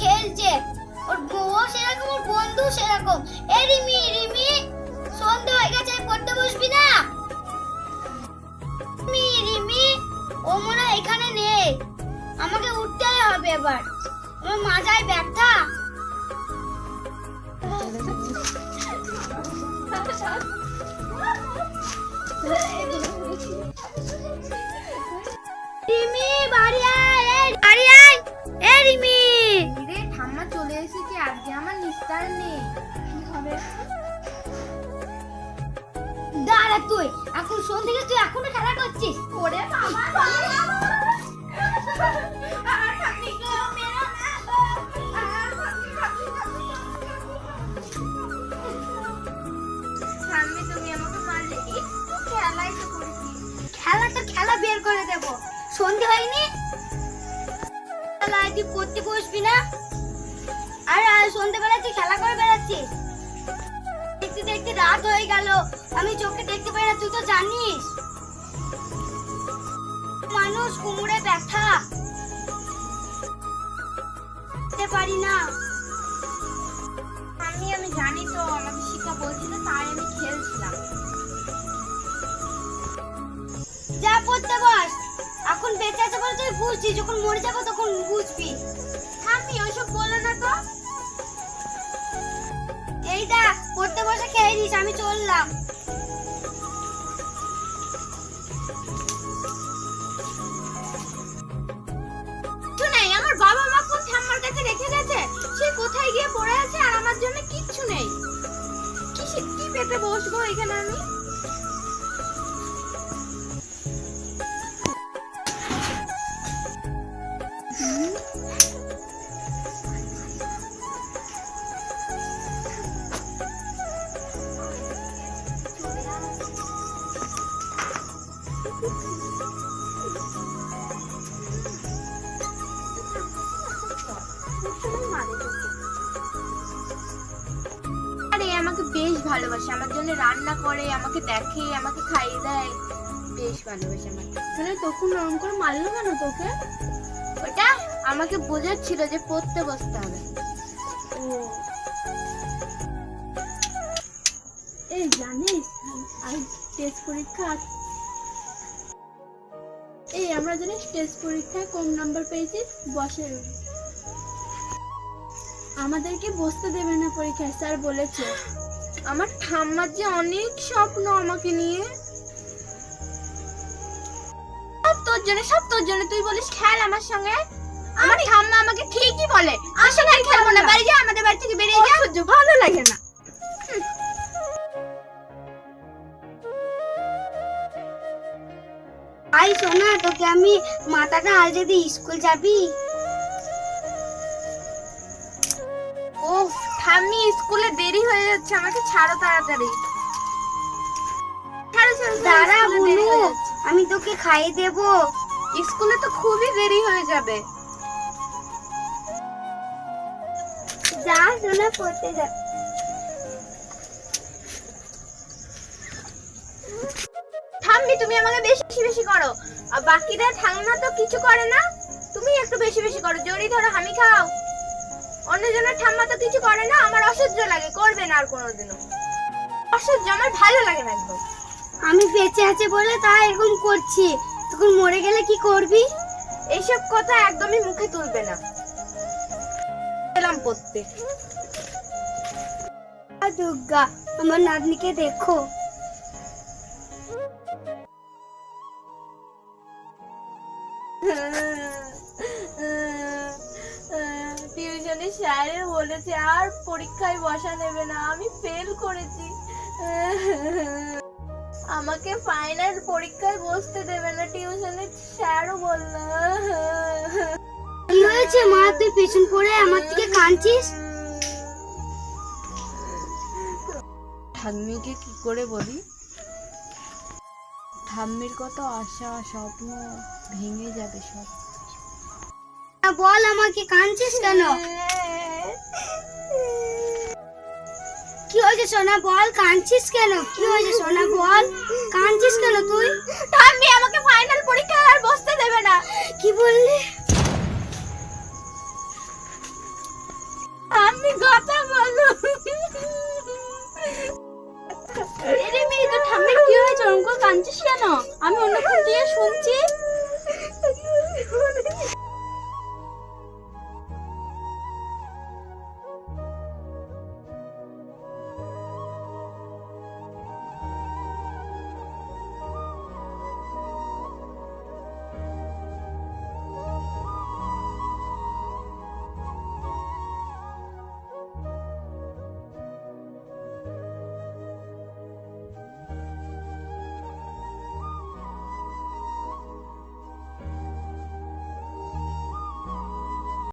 খেলছে। ওর বউ সেরকম, ওর বন্ধু সেরকম। এ রিমি রিমি সন্ধ্যা হয়ে গেছে পড়তে বসবি না। রিমি রিমি ও মনে এখানে নেই। আমাকে উঠতেই হবে এবার। আমার মাজায় ব্যথা। রিমি বাড়ি আয় বাড়ি আয়। এ রিমি রে ঠাম্মা চলে এসেছে আজকে আমার নিস্তার নেই কি হবে দাঁড়া তুই এখন শোন থেকে তুই এখনও খেলা করছিস ওরে বাবা খেলা তো খেলা বের করে দেব সন্ধে হয়নি খেলা তুই পড়তে বসবি না আর আর সন্ধেবেলা তুই খেলা করে বেড়াচ্ছিস? দেখতে দেখতে রাত হয়ে গেল। আমি চোখে দেখতে পাই না তুই তো জানিস। মানুষ কুমড়ে ব্যথা। পারি না। আমি আমি জানি তো আমাকে শিক্ষা বলছিল তাই আমি খেলছিলাম। যা পড়তে বস। এখন বেঁচে আছে বলে তুই বুঝছিস যখন মরে যাব তখন বুঝবি। ঠাম্মি ওইসব বলো না তো। এইটা পড়তে বসে খেয়ে নিস, আমি চললাম। আমার বাবা মা কোন ঠাম্মার কাছে রেখে গেছে। সে কোথায় গিয়ে পড়ে আছে আর আমার জন্য কিচ্ছু নেই। কি কি পেতে বসবো এখানে আমি? বেশ ভালোবাসে আমার জন্য রান্না করে আমাকে দেখে আমাকে খাইয়ে দেয়। বেশ ভালোবাসে আমাকে। তাহলে তখন ওরকম করে মারলো কেন তোকে? ওটা আমাকে বোঝাচ্ছিল যে পড়তে বসতে হবে। ও। এই জানিস আজ টেস্ট পরীক্ষা। এই আমরা জানিস টেস্ট পরীক্ষায় কম নাম্বার পেয়েছি বসে আমাদেরকে বসতে দেবে না পরীক্ষায় স্যার বলেছে। আমার ঠাম্মার যে অনেক স্বপ্ন আমাকে নিয়ে। সব তোর জন্য সব তোর জন্য তুই বলিস খেল আমার সঙ্গে। আমার ঠাম্মা আমাকে ঠিকই বলে আসলে আর খেলব না বাড়ি যা আমাদের বাড়ি থেকে বেরিয়ে যা। ভালো লাগে না। আই সোনা তোকে আমি মাথাটা আজ যদি স্কুল যাবি? ও ঠাম্মি স্কুলে দেরি হয়ে যাচ্ছে আমাকে ছাড়ো তাড়াতাড়ি। দাঁড়া বুনু আমি তোকে খাইয়ে দেবো। স্কুলে তো খুবই দেরি হয়ে যাবে। যা সোনা পড়তে যা। ঠাম্মি তুমি আমাকে বেশি বেশি করো। আর বাকিরা ঠাম্মা তো কিছু করে না। তুমি একটু বেশি বেশি করো। জড়ি ধরো আমি খাও। অন্যজনের ঠাম্মা তো কিছু করে না আমার অসহ্য লাগে করবে না আর কোনোদিনও। অসহ্য আমার ভালো লাগে না একদম। আমি বেঁচে আছে বলে তাই এরকম করছি। তখন মরে গেলে কি করবি? এইসব কথা একদমই মুখে তুলবে না। এলাম পড়তে। দুর্গা আমার নাতনিকে দেখো। টিউশনে স্যার বলেছে আর পরীক্ষায় বসা নেবে না আমি ফেল করেছি। আমাকে ফাইনাল পরীক্ষায় বসতে দেবে না টিউশনে স্যারও বলল কি হয়েছে মা? তুই পেছন পড়ে আমার থেকে কাঁদছিস? ঠাম্মিকে কি করে বলি? ঠাম্মির কত আশা স্বপ্ন ভেঙে যাবে সব। বল আমাকে কাঁদছিস কেন? কি হয়েছে সোনা বল? কাঁদছিস কেন? কি হয়েছে সোনা বল? কাঁদছিস কেন তুই? আমি আমাকে ফাইনাল পরীক্ষা আর বসতে দেবে না। কি বললি? আমি কথা বলো এরে মেয়ে তো ঠাম্মি কি হয়েছে? অঙ্ক কাঁদছিস কেন? আমি অন্য দিয়ে শুনছি।